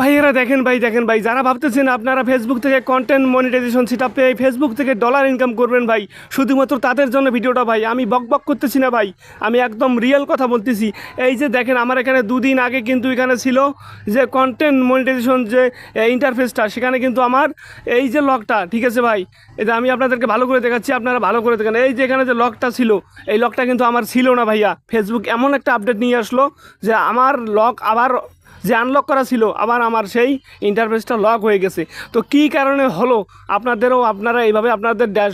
ভাইয়েরা দেখেন ভাই দেখেন ভাই, যারা ভাবতেছেন আপনারা ফেসবুক থেকে কন্টেন্ট মনিটাইজেশন সেটা পেয়ে ফেসবুক থেকে ডলার ইনকাম করবেন ভাই, শুধুমাত্র তাদের জন্য ভিডিওটা ভাই, আমি বক বক করতেছি না ভাই, আমি একদম রিয়েল কথা বলতেছি। এই যে দেখেন, আমার এখানে দুদিন আগে কিন্তু এখানে ছিল যে কন্টেন্ট মনিটাইজেশন যে ইন্টারফেসটা সেখানে কিন্তু আমার এই যে লকটা ঠিক আছে ভাই? এটা আমি আপনাদেরকে ভালো করে দেখাচ্ছি, আপনারা ভালো করে দেখেন। এই যে এখানে যে লকটা ছিল, এই লকটা কিন্তু আমার ছিল না ভাইয়া। ফেসবুক এমন একটা আপডেট নিয়ে আসলো যে, আমার লক আবার যে আনলক করা ছিল, আবার আমার সেই ইন্টারফেসটা লক হয়ে গেছে। তো কি কারণে হলো? আপনাদেরও আপনারা এইভাবে আপনাদের ড্যাশ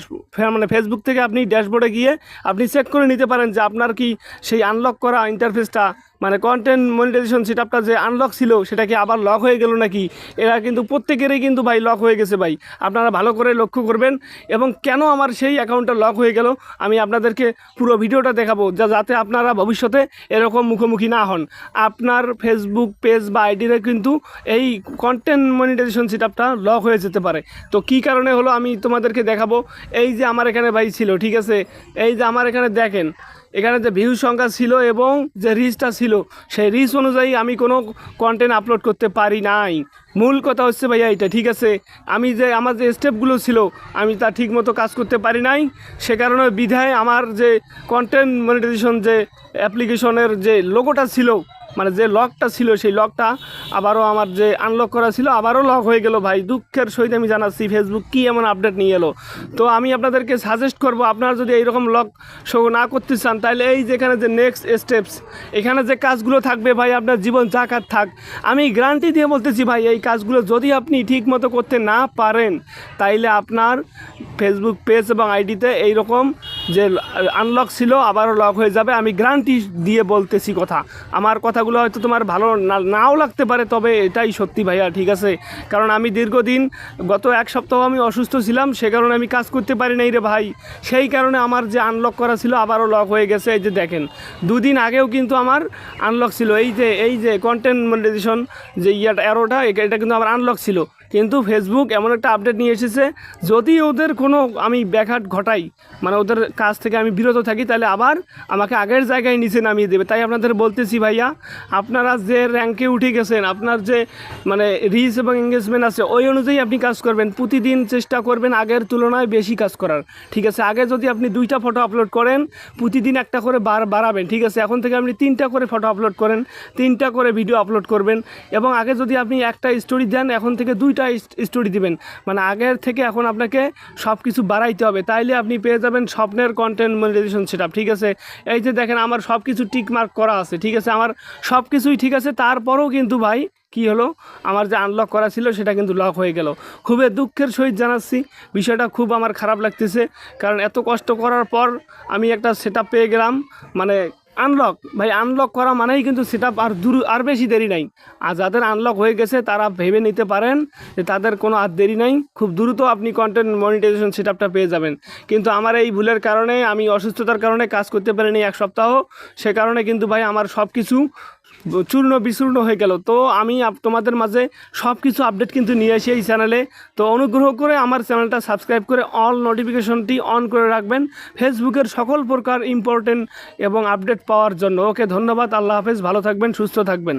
মানে ফেসবুক থেকে আপনি ড্যাশবোর্ডে গিয়ে আপনি চেক করে নিতে পারেন যে আপনার কি সেই আনলক করা ইন্টারফেসটা মানে কন্টেন্ট মনিটাইজেশন সেটআপটা যে আনলক ছিল, সেটা কি আবার লক হয়ে গেল নাকি? এরা কিন্তু প্রত্যেকেরই কিন্তু ভাই লক হয়ে গেছে ভাই। আপনারা ভালো করে লক্ষ্য করবেন। এবং কেন আমার সেই অ্যাকাউন্টটা লক হয়ে গেল, আমি আপনাদেরকে পুরো ভিডিওটা দেখাবো, যা যাতে আপনারা ভবিষ্যতে এরকম মুখোমুখি না হন। আপনার ফেসবুক পেজ বা আইডিতে কিন্তু এই কন্টেন্ট মনিটাইজেশন সেটআপটা লক হয়ে যেতে পারে। তো কী কারণে হলো আমি তোমাদেরকে দেখাবো। এই যে আমার এখানে ভাই ছিল, ঠিক আছে? এই যে আমার এখানে দেখেন এখানে যে ভিউ সংখ্যা ছিল এবং যে রিচটা ছিল, সেই রিচ অনুযায়ী আমি কোনো কন্টেন্ট আপলোড করতে পারি নাই। মূল কথা হচ্ছে ভাইয়া এটা, ঠিক আছে? আমি যে, আমার যে স্টেপগুলো ছিল, আমি তা ঠিক মতো কাজ করতে পারি নাই। সে কারণে বিধায় আমার যে কন্টেন্ট মনিটাইজেশন যে অ্যাপ্লিকেশনের যে লোগোটা ছিল মানে যে লকটা ছিল, সেই লকটা আবারও আমার যে আনলক করা ছিল, আবারও লক হয়ে গেল ভাই। দুঃখের সহিত আমি জানাচ্ছি ফেসবুক কী এমন আপডেট নিয়ে এলো? তো আমি আপনাদেরকে সাজেস্ট করব, আপনারা যদি এইরকম লক শো না করতে চান, তাহলে এই যেখানে যে নেক্সট স্টেপস এখানে যে কাজগুলো থাকবে ভাই, আপনার জীবন জাকাত থাক। আমি গ্যারান্টি দিয়ে বলতেছি ভাই, এই কাজগুলো যদি আপনি ঠিক মতো করতে না পারেন, তাইলে আপনার ফেসবুক পেজ এবং আইডিতে এইরকম যে আনলক ছিল, আবারও লক হয়ে যাবে। আমি গ্যারান্টি দিয়ে বলতেছি কথা। আমার কথাগুলো হয়তো তোমার ভালো নাও লাগতে পারে, তবে এটাই সত্যি ভাইয়া, ঠিক আছে? কারণ আমি দীর্ঘদিন, গত এক সপ্তাহ আমি অসুস্থ ছিলাম, সে কারণে আমি কাজ করতে পারি নাই রে ভাই। সেই কারণে আমার যে আনলক করা ছিল, আবারও লক হয়ে গেছে, এই যে দেখেন। দুদিন আগেও কিন্তু আমার আনলক ছিল। এই যে এই যে কন্টেন্ট মনিটাইজেশন যে ইয়াটা অ্যারোটা এটা কিন্তু আমার আনলক ছিল। কিন্তু ফেসবুক এমন একটা আপডেট নিয়ে এসেছে, যদি ওদের কোনো আমি ব্যাঘাত ঘটাই মানে ওদের কাছ থেকে আমি বিরত থাকি, তাহলে আবার আমাকে আগের জায়গায় নিচে নামিয়ে দেবে। তাই আপনাদের বলতেছি ভাইয়া, আপনারা যে র্যাঙ্কে উঠে গেছেন, আপনার যে মানে রিচ এবং এঙ্গেজমেন্ট আছে, ওই অনুযায়ী আপনি কাজ করবেন। প্রতিদিন চেষ্টা করবেন আগের তুলনায় বেশি কাজ করার। ঠিক আছে, আগে যদি আপনি দুইটা ফটো আপলোড করেন, প্রতিদিন একটা করে বার বাড়াবেন। ঠিক আছে, এখন থেকে আপনি তিনটা করে ফটো আপলোড করেন, তিনটা করে ভিডিও আপলোড করবেন। এবং আগে যদি আপনি একটা স্টোরি দেন, এখন থেকে দুইটা স্টোরি দিবেন। মানে আগের থেকে এখন আপনাকে সব কিছু বাড়াইতে হবে। তাইলে আপনি পেয়ে যাবেন স্বপ্নের কন্টেন্ট মনিটাইজেশন সেটা ঠিক আছে? এই যে দেখেন আমার সব কিছু টিক মার্ক করা আছে, ঠিক আছে? আমার সব কিছুই ঠিক আছে। তারপরেও কিন্তু ভাই, কি হলো? আমার যে আনলক করা ছিল সেটা কিন্তু লক হয়ে গেল। খুবই দুঃখের সহিত জানাচ্ছি। বিষয়টা খুব আমার খারাপ লাগতেছে। কারণ এত কষ্ট করার পর আমি একটা সেট পেয়ে গেলাম। মানে আনলক ভাই আনলক করা মানেই কিন্তু সেটা আর দূর, আর বেশি দেরি নাই। আর যাদের আনলক হয়ে গেছে, তারা ভেবে নিতে পারেন যে তাদের কোনো আর দেরি নাই। খুব দ্রুত আপনি কন্টেন্ট মনিটাইজেশন সেটআপটা পেয়ে যাবেন। কিন্তু আমার এই ভুলের কারণে, আমি অসুস্থতার কারণে কাজ করতে পারিনি এক সপ্তাহ। সে কারণে কিন্তু ভাই, আমার সব কিছু চূর্ণ বিচূর্ণ হয়ে গেল। তো আমি তোমাদের মাঝে সব কিছু আপডেট কিন্তু নিয়ে আসি এই চ্যানেলে তো অনুগ্রহ করে আমার চ্যানেলটা সাবস্ক্রাইব করে অল নোটিফিকেশনটি অন করে রাখবেন। ফেসবুকের সকল প্রকার ইম্পর্টেন্ট এবং আপডেট পাওয়ার জন্য। ওকে ধন্যবাদ। আল্লাহ হাফেজ। ভালো থাকবেন, সুস্থ থাকবেন।